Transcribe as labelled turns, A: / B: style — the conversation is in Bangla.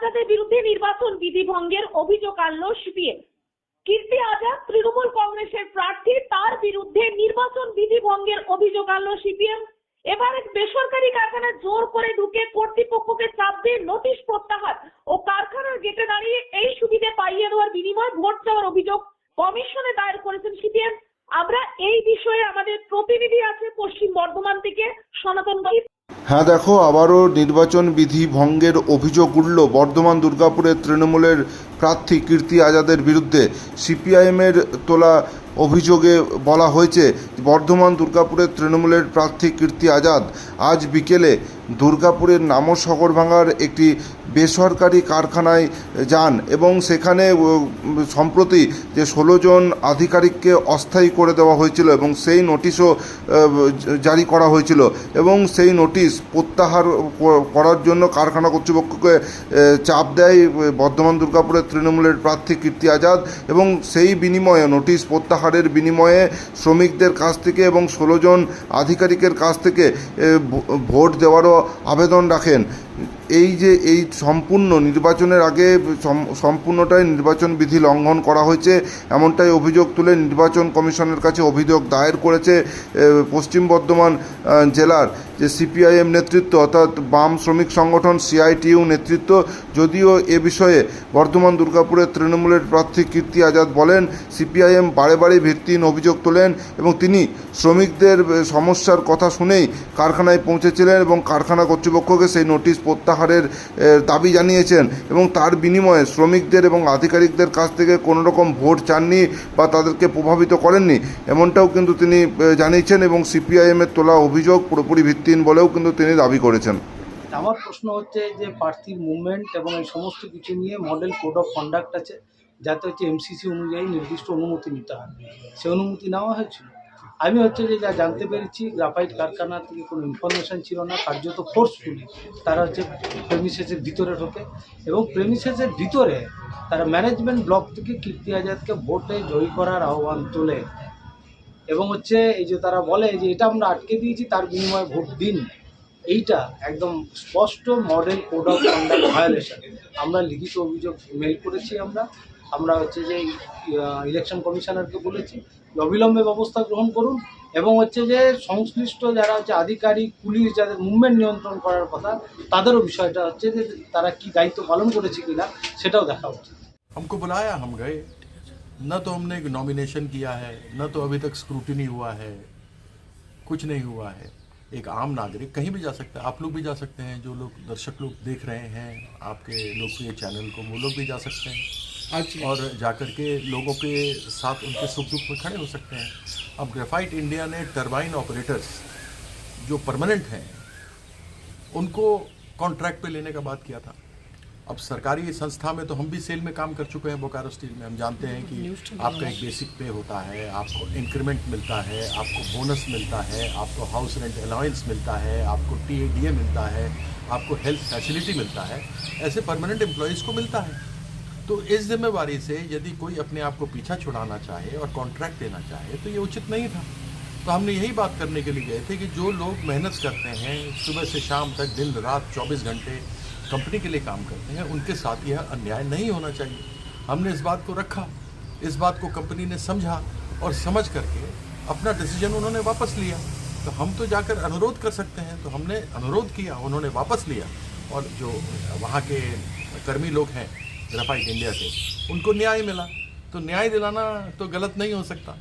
A: আজাদের বিরুদ্ধে নির্বাচন বিধি ভঙ্গের অভিযোগ আনল সিপিএম। কীর্তি আজাদ তৃণমূল কংগ্রেসের প্রার্থী, তার বিরুদ্ধে নির্বাচন বিধি ভঙ্গের অভিযোগ আনল সিপিএম। এবার এক বেসরকারি কারখানায় জোর করে ঢুকে কর্তৃপক্ষকে চাপ দিয়ে নোটিশ প্রত্যাহার ও কারখানার গেটে দাঁড়িয়ে এই সুবিধে পাইয়ে দেওয়ার বিনিময়ে ভোট চাওয়ার অভিযোগ কমিশনে দায়ের করেছেন সিপিএম। আমরা এই বিষয়ে আমাদের প্রতিনিধি আছে পশ্চিম বর্ধমান থেকে সনাতন।
B: হ্যাঁ দেখো আবারও নির্বাচন বিধি ভঙ্গের অভিযোগ উঠল। বর্ধমান দুর্গাপুরের তৃণমূলের প্রার্থী কীর্তি আজাদের বিরুদ্ধে সিপিআইএমের তোলা অভিযোগে বলা হয়েছে, বর্ধমান দুর্গাপুরের তৃণমূলের প্রার্থী কীর্তি আজাদ আজ বিকেলে দুর্গাপুরের নামসগরভাঙার একটি বেসরকারি কারখানায় যান এবং সেখানে সম্প্রতি যে ষোলো জন আধিকারিককে অস্থায়ী করে দেওয়া হয়েছিল এবং সেই নোটিশও জারি করা হয়েছিল এবং সেই নোটিশ প্রত্যাহার করার জন্য কারখানা কর্তৃপক্ষকে চাপ দেয় বর্ধমান দুর্গাপুরের তৃণমূলের প্রার্থী কীর্তি আজাদ এবং সেই বিনিময়ে নোটিশ প্রত্যাহারের বিনিময়ে শ্রমিকদের কাছ থেকে এবং ষোলো জন আধিকারিকের কাছ থেকে ভোট দেওয়ারও আবেদন রাখেন। এই যে এই সম্পূর্ণ নির্বাচনের আগে সম্পূর্ণটাই নির্বাচন বিধি লঙ্ঘন করা হয়েছে, এমনটাই অভিযোগ তুলে নির্বাচন কমিশনের কাছে অভিযোগ দায়ের করেছে পশ্চিম বর্ধমান জেলার। যে সিপিআইএম নেতৃত্ব অর্থাৎ বাম শ্রমিক সংগঠন সিআইটিইউ নেতৃত্ব, যদিও এ বিষয়ে বর্ধমান, দুর্গাপুরের তৃণমূলের প্রার্থী কীর্তি আজাদ বলেন, সিপিআইএম বারে বারে ভিত্তিহীন অভিযোগ তোলেন এবং তিনি শ্রমিকদের সমস্যার কথা শুনেই কারখানায় পৌঁছেছিলেন এবং কারখানা কর্তৃপক্ষকে সেই নোটিশ প্রত্যাহারের দাবি জানিয়েছেন এবং তার বিনিময়ে শ্রমিকদের এবং আধিকারিকদের কাছ থেকে কোনো রকম ভোট চাননি বা তাদেরকে প্রভাবিত করেননি। এমনটাও কিন্তু তিনি জানিয়েছেন এবং সিপিআইএমের তোলা অভিযোগ পুরোপুরি ভিত্তিহীন বলেও কিন্তু তিনি দাবি করেছেন।
C: আমার প্রশ্ন হচ্ছে যে প্রার্থীর মুভমেন্ট এবং এই সমস্ত কিছু নিয়ে মডেল কোড অফ কন্ডাক্ট আছে, যাতে হচ্ছে এমসিসি অনুযায়ী নির্দিষ্ট অনুমতি নিতে হয়। সে অনুমতি নেওয়া হয়েছিল। আমি হচ্ছে যে যা জানতে পেরেছি, গ্রাফাইট কারখানা থেকে কোনো ইনফরমেশন ছিল না, কার্যত ফোর্সফুলি তারা হচ্ছে প্রেমিসেসের ভিতরে ঢোকে এবং প্রেমিসেসের ভিতরে তারা ম্যানেজমেন্ট ব্লক থেকে কীর্তি আজাদকে ভোটে জয়ী করার আহ্বান তোলে। এবং হচ্ছে এই যে তারা বলে যে এটা আমরা আটকে দিয়েছি তার বিনিময়ে ভোট দিন এইটা একদম স্পষ্ট model code of conduct violation আমরা লিখিত অভিযোগ মেল করেছি আমরা আমরা হচ্ছে যে ইলেকশন কমিশনারকে বলেছি যে অবিলম্বে ব্যবস্থা গ্রহণ করুন এবং হচ্ছে যে সংশ্লিষ্ট যারা হচ্ছে আধিকারিক পুলিশ যাদের মুভমেন্ট নিয়ন্ত্রণ করার কথা তাদেরও বিষয়টা হচ্ছে যে তারা কি দায়িত্ব পালন করেছে কিনা সেটাও দেখা উচিত
D: हमको बुलाया हम गए न तो हमने एक नॉमिनेशन किया है न तो अभी तक स्क्रूटनी हुआ है कुछ नहीं हुआ है। एक आम नागरिक कहीं भी जा सकता है आप लोग भी जा सकते हैं जो लोग दर्शक लोग देख रहे हैं आपके लोकप्रिय चैनल को वो लोग भी जा सकते हैं। और जाकर के लोगों के साथ उनके सुख दुख में खड़े हो सकते हैं। अब ग्रेफाइट इंडिया ने टरबाइन ऑपरेटर्स जो परमानेंट हैं उनको कॉन्ट्रैक्ट पे लेने का बात किया था। अब सरकारी संस्था में तो हम भी सेल में काम कर चुके हैं बोकारो स्टील में। हम जानते हैं कि आपका एक बेसिक पे होता है आपको इंक्रीमेंट मिलता है आपको बोनस मिलता है आपको हाउस रेंट अलाउंस मिलता है आपको टीएडीए मिलता है आपको हेल्थ फैसिलिटी मिलता है ऐसे परमानेंट एम्प्लॉयज़ को मिलता है। तो इस जिम्मेवारी से यदि कोई अपने आप को पीछा छुड़ाना चाहे और कॉन्ट्रैक्ट देना चाहे तो ये उचित नहीं था। तो हमने यही बात करने के लिए गए थे कि जो लोग मेहनत करते हैं सुबह से शाम तक दिन रात 24 घंटे कंपनी के लिए काम करते हैं, उनके साथ यह अन्याय नहीं होना चाहिए। हमने इस बात को रखा, इस बात को कंपनी ने समझा और समझ करके अपना डिसीज़न उन्होंने वापस लिया। तो हम तो जाकर अनुरोध कर सकते हैं तो हमने अनुरोध किया, उन्होंने वापस लिया। और जो वहाँ के कर्मी लोग हैं ग्रेफाइट इंडिया से, उनको न्याय मिला। तो न्याय दिलाना तो गलत नहीं हो सकता।